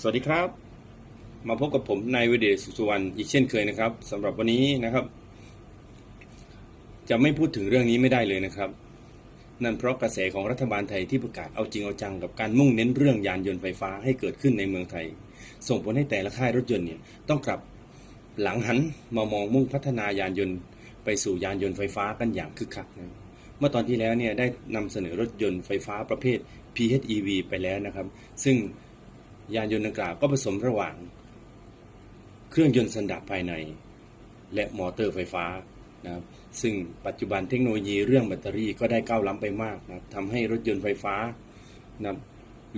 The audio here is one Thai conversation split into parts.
สวัสดีครับ มาพบกับผมนายวเดชสุสุวรรณอีกเช่นเคยนะครับสำหรับวันนี้นะครับ จะไม่พูดถึงเรื่องนี้ไม่ได้เลยนะครับ นั่นเพราะกระแสของรัฐบาลไทยที่ประกาศเอาจริงเอาจังกับการมุ่งเน้นเรื่องยานยนต์ไฟฟ้าให้เกิดขึ้นในเมืองไทย ส่งผลให้แต่ละค่ายรถยนต์เนี่ยต้องกลับหลังหันมามองมุ่งพัฒนายานยนต์ ไปสู่ยานยนต์ไฟฟ้ากันอย่างคึกคักนะเมื่อตอนที่แล้วเนี่ยได้นำเสนอรถยนต์ไฟฟ้าประเภท PHEV ไปแล้วนะครับ ซึ่ง ยานยนต์ดังกล่าวก็ผสมระหว่าง เครื่องยนต์สันดาปภายใน และมอเตอร์ไฟฟ้านะครับซึ่งปัจจุบันเทคโนโลยีเรื่องแบตเตอรี่ก็ได้ก้าวล้ำไปมากนะทำให้รถยนต์ไฟฟ้านะ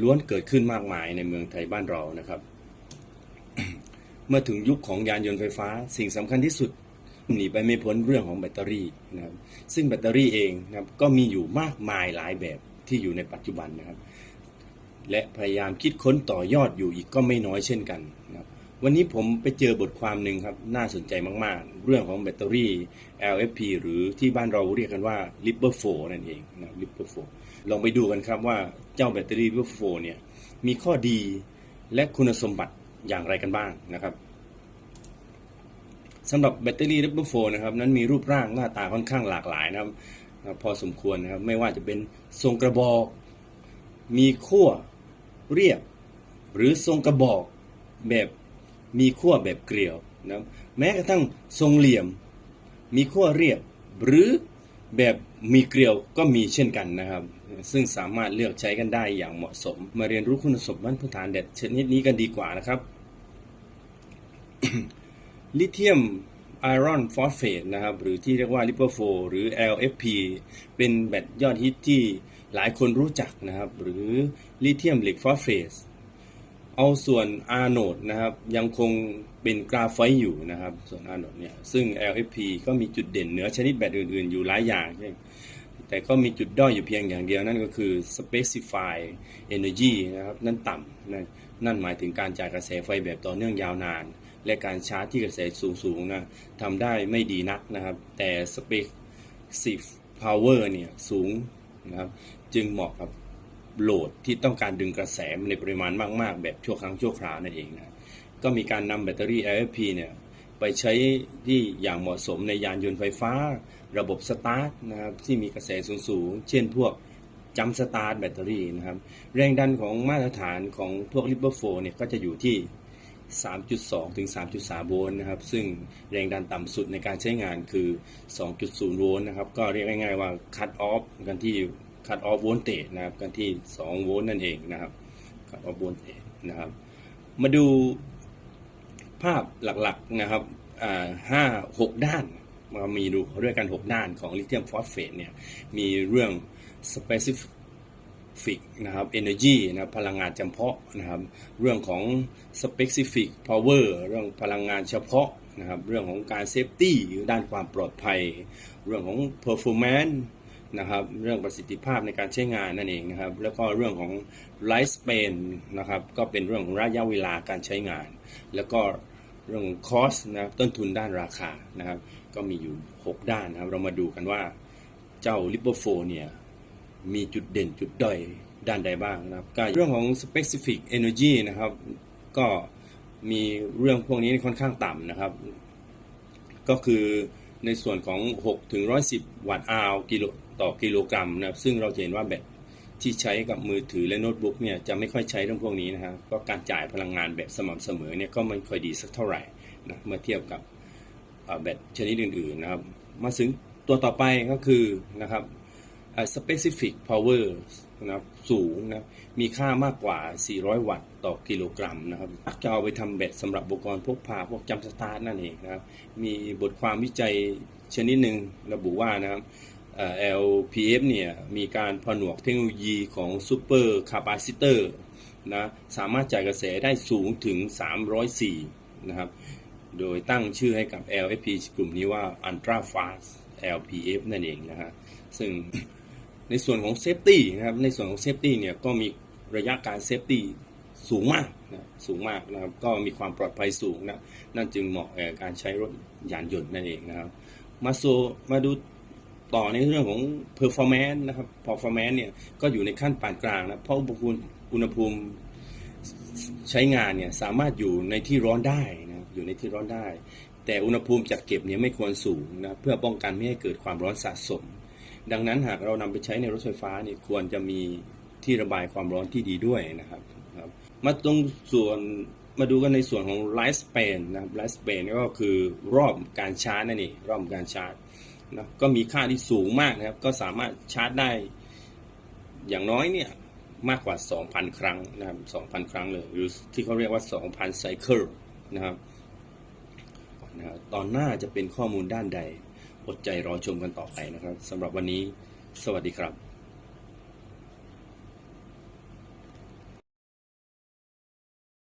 ล้วนเกิดขึ้นมากมายในเมืองไทยบ้านเรานะครับ เมื่อถึงยุคของยานยนต์ไฟฟ้า สิ่งสำคัญที่สุดหนีไปไม่พ้นเรื่องของแบตเตอรี่นะครับซึ่งแบตเตอรี่เองนะครับก็มีอยู่มากมายหลายแบบที่อยู่ในปัจจุบันนะครับ และพยายามคิดค้นต่อยอดอยู่อีกก็ไม่น้อยเช่นกันนะครับวันนี้ผมไปเจอบทความหนึ่งครับน่าสนใจมากๆ เรื่องของแบตเตอรี่ LFP หรือที่บ้านเราเรียกกันว่า l i p e r 4นั่นเองนะ l i p e r 4ลองไปดูกันครับว่าเจ้าแบตเตอรี่ l i p e r 4เนี่ยมีข้อดีและคุณสมบัติอย่างไรกันบ้างนะครับสำหรับแบตเตอรี่ l i p e r 4นะครับนั้นมีรูปร่างหน้าตาค่อนข้างหลากหลายนะครับพอสมควรนะครับไม่ว่าจะเป็นทรงกระบอกมีขั้ว เรียบ หรือทรงกระบอกแบบมีขั้วแบบเกลียวนะแม้กระทั่งทรงเหลี่ยม มีขั้วเรียบ หรือแบบมีเกลียวก็มีเช่นกันนะครับ ซึ่งสามารถเลือกใช้กันได้อย่างเหมาะสม มาเรียนรู้คุณสมบัติพื้นฐานเด็ดชนิดนี้กันดีกว่านะครับ ลิเธียม ไอรอนฟอสเฟตนะครับหรือที่เรียกว่าลิปโฟหรือ LFP เป็นแบตยอดฮิตที่หลายคนรู้จักนะครับหรือลิเธียมเหล็กฟอสเฟตเอาส่วนอะโนดนะครับยังคงเป็นกราไฟต์อยู่นะครับส่วนอะโนดเนี่ยซึ่ง LFP ก็มีจุดเด่นเหนือชนิดแบตอื่นๆ อยู่หลายอย่างแต่ก็มีจุดด้อยอยู่เพียงอย่างเดียวนั่นก็คือ specify energy นะครับนั่นต่ำนั่นนั่นหมายถึงการจ่ายกระแสไฟแบบต่อเนื่องยาวนาน และการชาร์จที่กระแสสูงๆนะทำได้ไม่ดีนักนะครับ แต่ specific power เนี่ยสูงนะครับจึงเหมาะกับโหลดที่ต้องการดึงกระแสในปริมาณมาก ๆ แบบชั่วครั้งชั่วคราวนั่นเองนะก็มีการนำแบตเตอรี่ LFP เนี่ยไปใช้ที่อย่างเหมาะสมในยานยนต์ไฟฟ้า ระบบสตาร์ทนะครับที่มีกระแสสูงๆ เช่นพวกจัมสตาร์ทแบตเตอรี่นะครับ แรงดันของมาตรฐานของพวก l i b e r 4เนี่ยก็จะอยู่ที่ 3.2 ถึง 3.3 โวลต์นะครับ ซึ่งแรงดันต่ำสุดในการใช้งานคือ 2.0 โวลต์นะครับ ก็เรียกง่ายๆว่า cut off กันที่ cut off voltage นะครับ กันที่ 2 โวลต์นั่นเองนะครับ cut off voltage นะครับ มาดูภาพหลักๆนะครับอ่าห้าหกด้านมามีดูด้วยกัน 6 ด้านของลิเธียมฟอสเฟตเนี่ย มีเรื่อง specific ฟิกนะครับ energy นะพลังงานจำเพาะนะครับ เรื่องของ specific power เรื่องพลังงานเฉพาะนะครับ เรื่องของการ safety ด้านความปลอดภัย เรื่องของ performance นะครับ เรื่องประสิทธิภาพในการใช้งานนั่นเองนะครับ แล้วก็เรื่องของ life span นะครับ ก็เป็นเรื่องของระยะเวลาการใช้งาน แล้วก็เรื่อง cost นะต้นทุนด้านราคานะครับ ก็มีอยู่ 6 ด้านนะครับ เรามาดูกันว่าเจ้า l i p o 4เนี่ย มีจุดเด่นจุดด้อยด้านใดบ้างนะครับก็เรื่องของ specific energy นะครับ ก็มีเรื่องพวกนี้ค่อนข้างต่ำนะครับ ก็คือในส่วนของ6ถึง110 วัตต์อาวกิโลต่อกิโลกรัมนะครับ ซึ่งเราจะเห็นว่าแบตที่ใช้กับมือถือและโน้ตบุ๊กเนี่ยจะไม่ค่อยใช้เรื่องพวกนี้นะครับก็การจ่ายพลังงานแบบสม่ำเสมอเนี่ยก็ไม่ค่อยดีสักเท่าไหร่นะเมื่อเทียบกับแบตชนิดอื่นๆนะครับ มาถึงตัวต่อไปก็คือนะครับ specific power นะครับสูงนะมีค่ามากกว่า 400 วัตต์ต่อกิโลกรัมนะครับจะเอาไปทำแบตสำหรับอุปกรณ์พกพาพวกจัมสตาร์ทนั่นเองนะครับ มีบทความวิจัยชนิดหนึ่งระบุว่านะครับ LPF เนี่ยมีการผนวกเทคโนโลยีของ Super Capacitor นะสามารถจ่ายกระแสได้สูงถึง 304 นะครับ โดยตั้งชื่อให้กับ LFP กลุ่มนี้ว่า Ultra Fast LPF นั่นเองนะฮะซึ่ง ในส่วนของเซฟตี้นะครับในส่วนของเซฟตี้เนี่ยก็มีระยะการเซฟตี้สูงมากนะสูงมากนะครับก็มีความปลอดภัยสูงนะนั่นจึงเหมาะแก่การใช้รถยานยนต์นั่นเองนะครับมาโซมาดูต่อในเรื่องของ performance นะครับ performance เนี่ยก็อยู่ในขั้นปานกลางนะเพราะอุณหภูมิอุณหภูมิใช้งานเนี่ยสามารถอยู่ในที่ร้อนได้นะอยู่ในที่ร้อนได้ แต่อุณหภูมิจัดเก็บเนี่ยไม่ควรสูงนะเพื่อป้องกันไม่ให้เกิดความร้อนสะสม ดังนั้นหากเรานำไปใช้ในรถไฟฟ้านี่ควรจะมีที่ระบายความร้อนที่ดีด้วยนะครับครับมาตรงส่วนมาดูกันในส่วนของไลฟ์สเปนนะครับไลฟ์สเปนก็คือรอบการชาร์จนั่นเองรอบการชาร์จนะก็มีค่าที่สูงมากนะครับ ก็สามารถชาร์จได้อย่างน้อยเนี่ยมากกว่า 2,000 ครั้งนะครับ 2,000 ครั้งเลย หรือที่เขาเรียกว่า 2,000ไซเคิลนะครับนะครับตอนหน้าจะเป็นข้อมูลด้านใด อดใจรอชมกันต่อไปนะครับสำหรับวันนี้ สวัสดีครับ